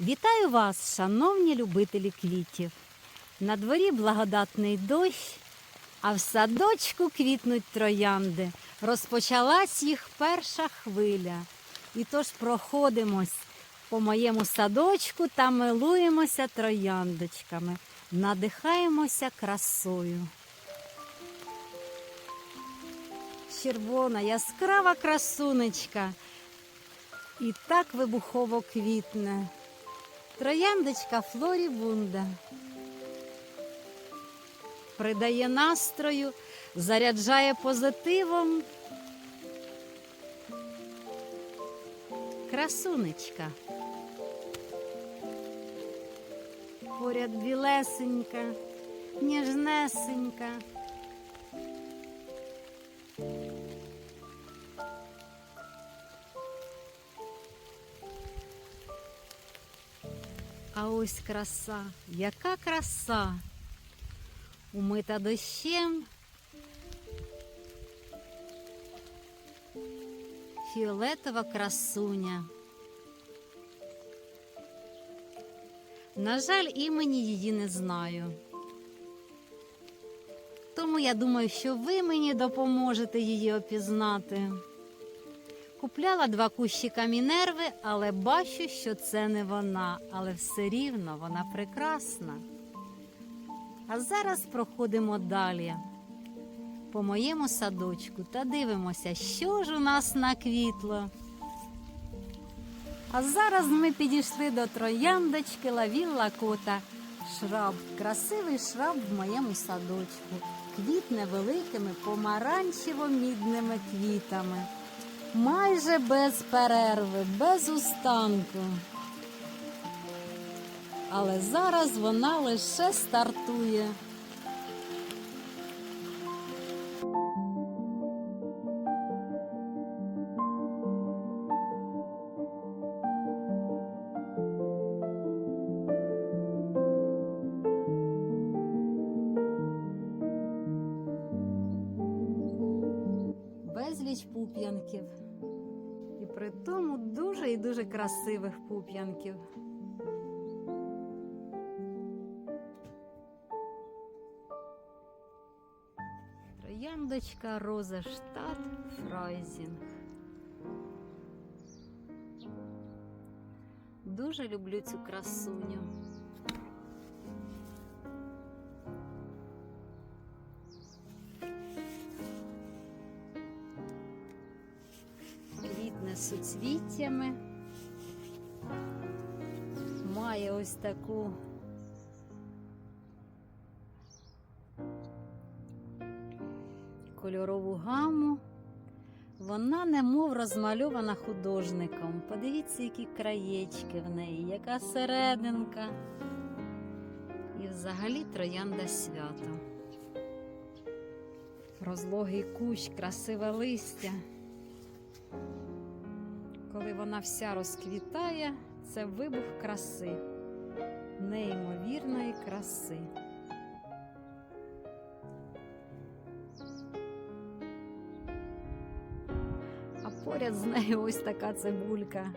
Вітаю вас, шановні любителі квітів. На дворі благодатний дощ, а в садочку квітнуть троянди. Розпочалась їх перша хвиля. І тож проходимось по моєму садочку та милуємося трояндочками, надихаємося красою. Червона, яскрава красунечка. І так вибухово квітне. Трояндочка Флорібунда. Придає настрою, заряджає позитивом. Красунечка. Поряд білесенька, ніжнесенька. А ось краса, яка краса, умита дощем, фіолетова красуня. На жаль, імені її не знаю. Тому я думаю, що ви мені допоможете її опізнати. Купляла два кущика мінерви, але бачу, що це не вона, але все рівно вона прекрасна. А зараз проходимо далі по моєму садочку та дивимося, що ж у нас наквітло. А зараз ми підійшли до трояндочки Лавілла Кота. Шраб, красивий шраб в моєму садочку. Квітне великими помаранчево-мідними квітами майже без перерви, без устанку. Але зараз вона лише стартує. Безліч пуп'янків. При тому дуже і дуже красивих пуп'янків. Трояндочка Розештат Фрайзінг. Дуже люблю цю красуню. Ось таку кольорову гаму. Вона немов розмальована художником. Подивіться, які краєчки в неї, яка серединка. І взагалі троянда свято. Розлогий кущ, красиве листя. Коли вона вся розквітає, це вибух краси, неймовірної краси. А поряд з нею ось така цибулька.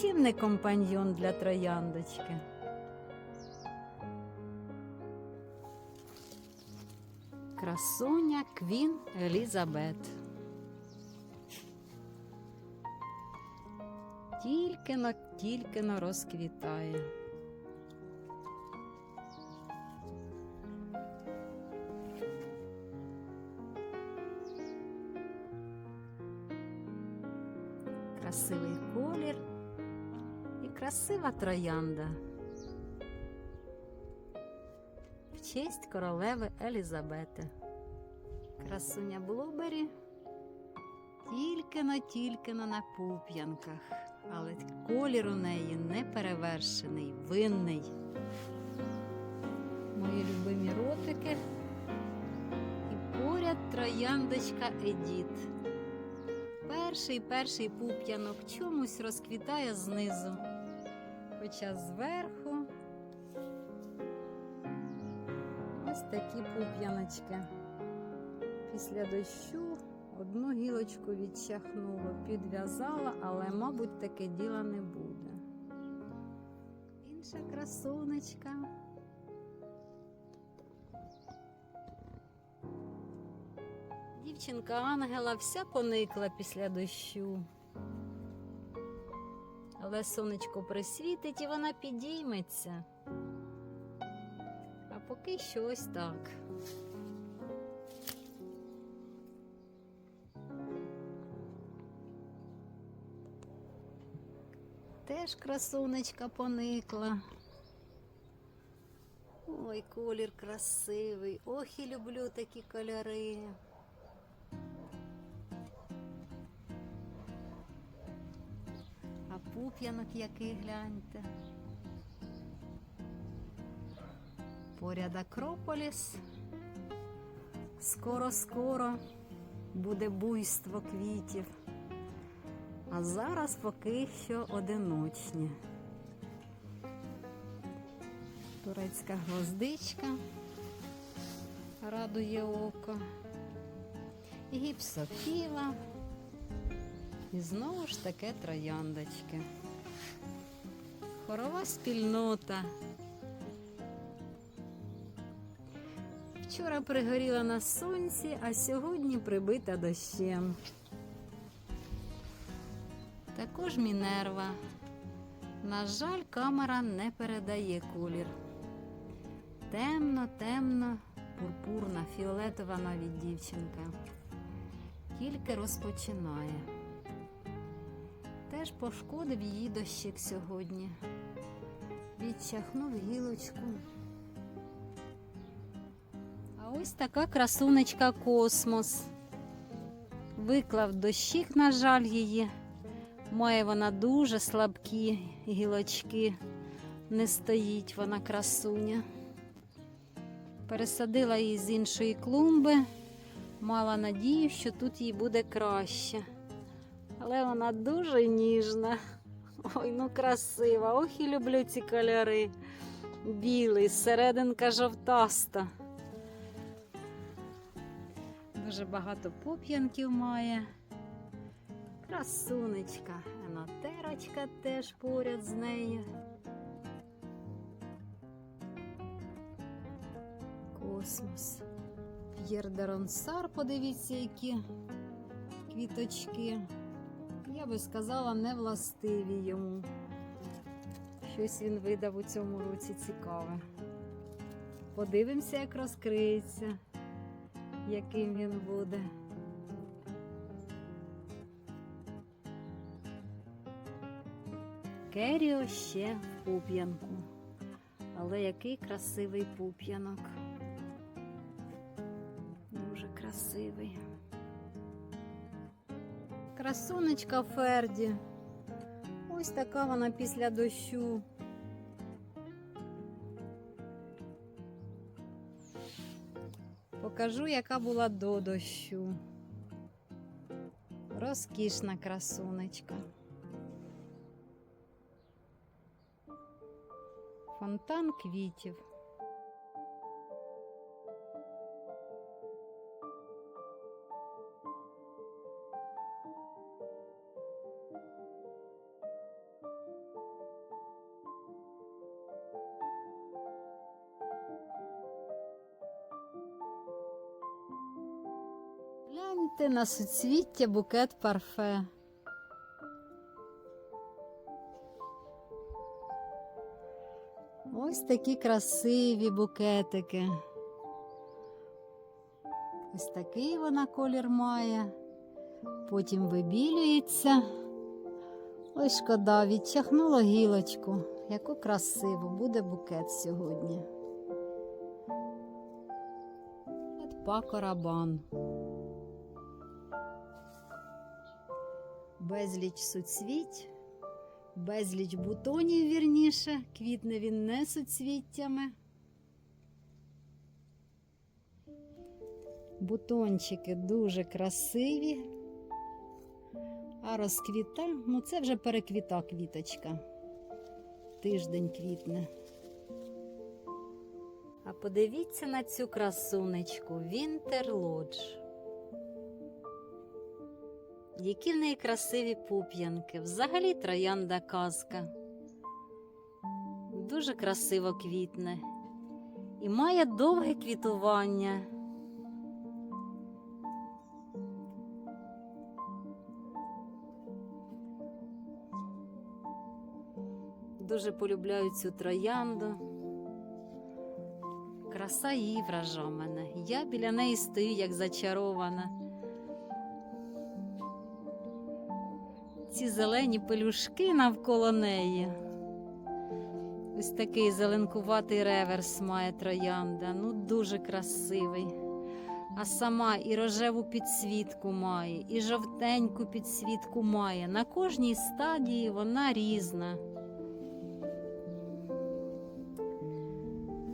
Чим не компаньйон для трояндочки? Красуня Квін Елізабет. Тільки-но, тільки-но розквітає. Красивий колір і красива троянда. В честь королеви Елізабети. Красуня Блубері тільки-но, тільки-но на пуп'янках, але колір у неї неперевершений, винний. Мої любимі ротики. І поряд трояндочка Едіт. Перший перший пуп'янок чомусь розквітає знизу, хоча зверху ось такі пуп'яночки. Після дощу Одну гілочку відчахнуло, підв'язала, але, мабуть, таке діла не буде. Інша красунечка. Дівчинка Ангела вся поникла після дощу. Але сонечко присвітить і вона підійметься. А поки що ось так. Теж красунечка поникла. Ой, колір красивий. Ох, і люблю такі кольори. А пуп'янок який гляньте. Поряд Акрополіс. Скоро-скоро буде буйство квітів. А зараз поки що одиночні. Турецька гвоздичка радує око. Гіпсофіла. І знову ж таке трояндочки. Хорова спільнота. Вчора пригоріла на сонці, а сьогодні прибита дощем. Також Мінерва. На жаль, камера не передає колір. Темно, темно, пурпурна, фіолетова навіть дівчинка. Тільки розпочинає. Теж пошкодив її дощик сьогодні. Відчахнув гілочку. А ось така красунечка космос. Виклав дощик, на жаль, її. Має вона дуже слабкі гілочки, не стоїть вона красуня. Пересадила її з іншої клумби, мала надію, що тут їй буде краще. Але вона дуже ніжна. Ой, ну красива. Ох, і люблю ці кольори. Білий, серединка жовтаста. Дуже багато пуп'янків має. Красунечка, енотерочка теж поряд з нею. Космос. П'єр де Ронсар, подивіться, які квіточки. Я би сказала, не властиві йому. Щось він видав у цьому році цікаве. Подивимося, як розкриється, яким він буде. Керіо ще в пуп'янку. Але який красивий пуп'янок. Дуже красивий. Красунечка Ферді. Ось така вона після дощу. Покажу, яка була до дощу. Розкішна красунечка. Фонтан квітів. Гляньте на суцвіття букет парфе. Такі красиві букетики. Ось такий вона колір має, потім вибілюється. Ой, шкода, відчахнула гілочку. Яку красиву буде букет сьогодні. Пако Рабан. Безліч суцвіть, безліч бутонів вірніше, квітне він не суцвіттями. Бутончики дуже красиві, а розквіта, ну це вже переквіта квіточка. Тиждень квітне. А подивіться на цю красунечку Вінтер Лодж. Які в неї красиві пуп'янки, взагалі троянда казка. Дуже красиво квітне і має довге квітування. Дуже полюбляю цю троянду. Краса її вража мене. Я біля неї стою, як зачарована. Ці зелені пелюшки навколо неї. Ось такий зеленкуватий реверс має троянда. Ну, дуже красивий. А сама і рожеву підсвітку має, і жовтеньку підсвітку має. На кожній стадії вона різна.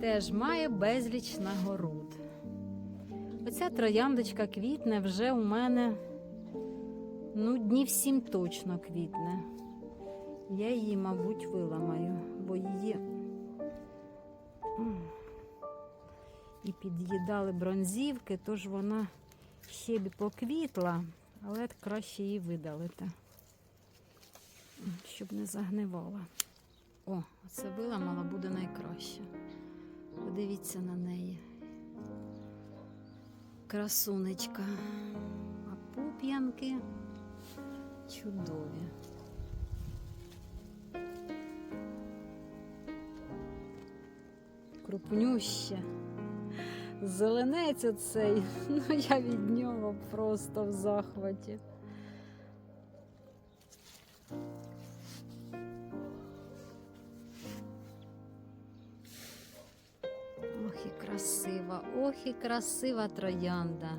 Теж має безліч нагород. Оця трояндочка квітне вже у мене ну, днів сім точно квітне. Я її, мабуть, виламаю, бо її і під'їдали бронзівки, тож вона ще б поквітла, але краще її видалити, щоб не загнивала. О, оце виламала буде найкраще. Подивіться на неї. Красунечка. А пуп'янки чудові. Крупнюще. Зеленець оцей, ну я від нього просто в захваті. Ох і красива, ох і красива троянда.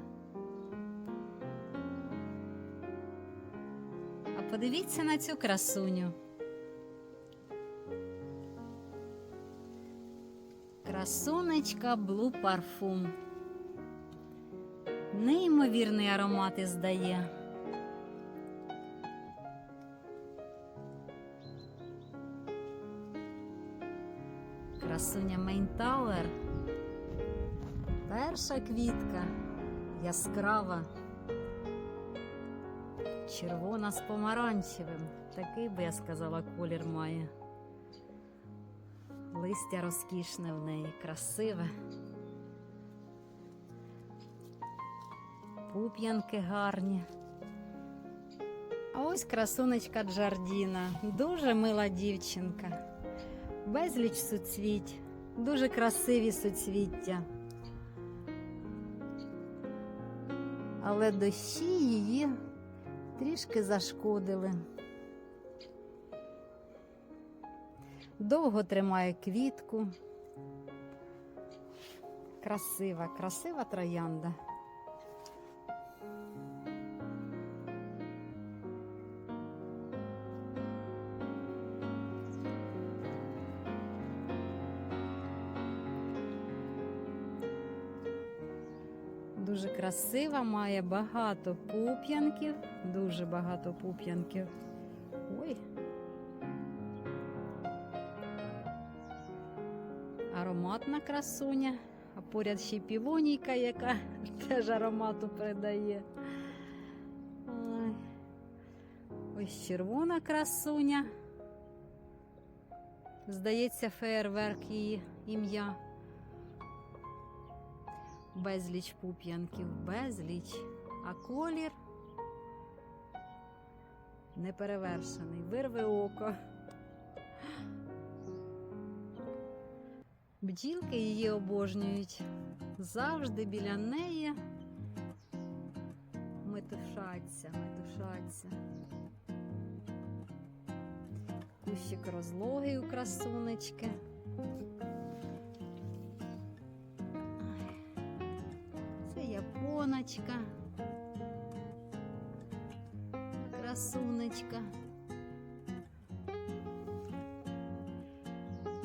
Подивіться на цю красуню. Красунечка Блу Парфум. Неймовірний аромат іздає. Красуня Мейнтауер. Перша квітка яскрава. Червона з помаранчевим. Такий би я сказала, колір має. Листя розкішне в неї, красиве. Пуп'янки гарні. А ось красунечка Джардіна. Дуже мила дівчинка. Безліч суцвіть, дуже красиві суцвіття. Але дощі її трішки зашкодили. Довго тримає квітку. Красива, красива троянда. Дуже красива, має багато пуп'янків, дуже багато пуп'янків. Ой. Ароматна красуня, а поряд ще півонійка, яка теж аромату передає. Ой. Ось червона красуня. Здається, феєрверк її ім'я. Безліч пуп'янків, безліч, а колір неперевершений, вирве око. Бджілки її обожнюють. Завжди біля неї метушаться, метушаться. Кущик розлогий у красунечки. Японочка. Красунечка.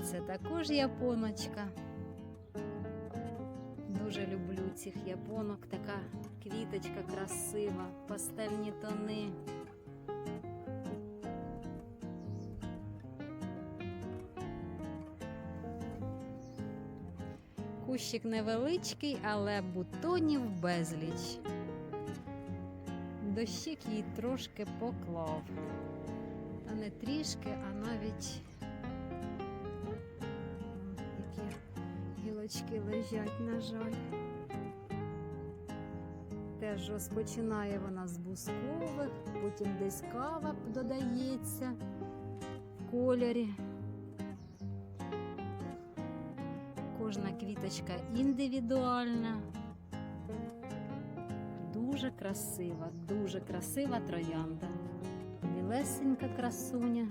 Це також японочка. Дуже люблю цих японок. Така квіточка красива, пастельні тони. Кущик невеличкий, але бутонів безліч. дощик їй трошки поклав. Та не трішки, а навіть які гілочки лежать, на жаль. Теж розпочинає вона з бускових, потім десь кава додається в кольорі. Кожна квіточка індивідуальна. Дуже красива, дуже красива троянда. Білесенька красуня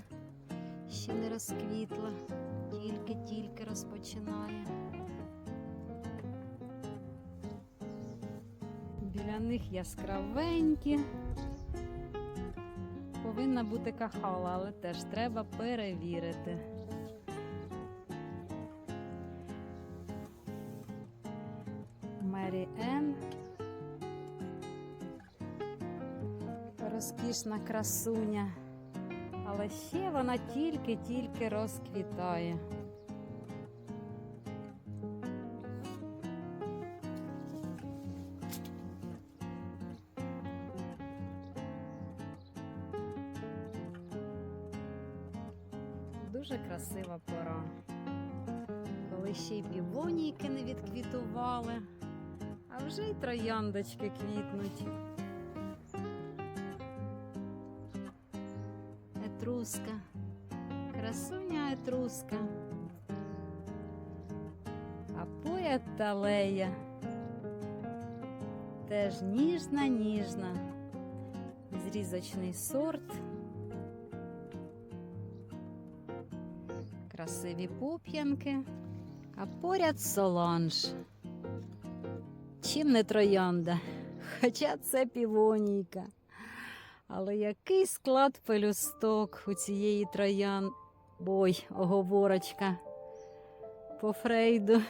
ще не розквітла, тільки-тільки розпочинає. Біля них яскравенькі. Повинна бути кахала, але теж треба перевірити. Розкішна красуня. Але ще вона тільки-тільки розквітає. Дуже красива пора. Коли ще й півонійки не відквітували, а вже й трояндочки квітнуть. Етруска, красуня етруска. А поет талея теж ніжна, ніжна, зрізочний сорт. Красиві пуп'янки, а поряд соланж. Чим не троянда, хоча це півонійка. Але який склад пелюсток у цієї троян. Ой, оговорочка по Фрейду.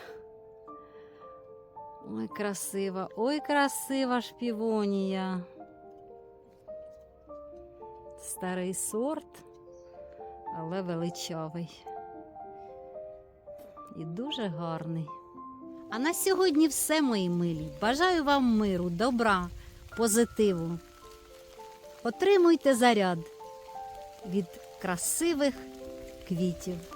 Ой, красива, ой, красива ж півонія. Старий сорт, але величавий. І дуже гарний. А на сьогодні все, мої милі. Бажаю вам миру, добра, позитиву. Отримуйте заряд від красивих квітів.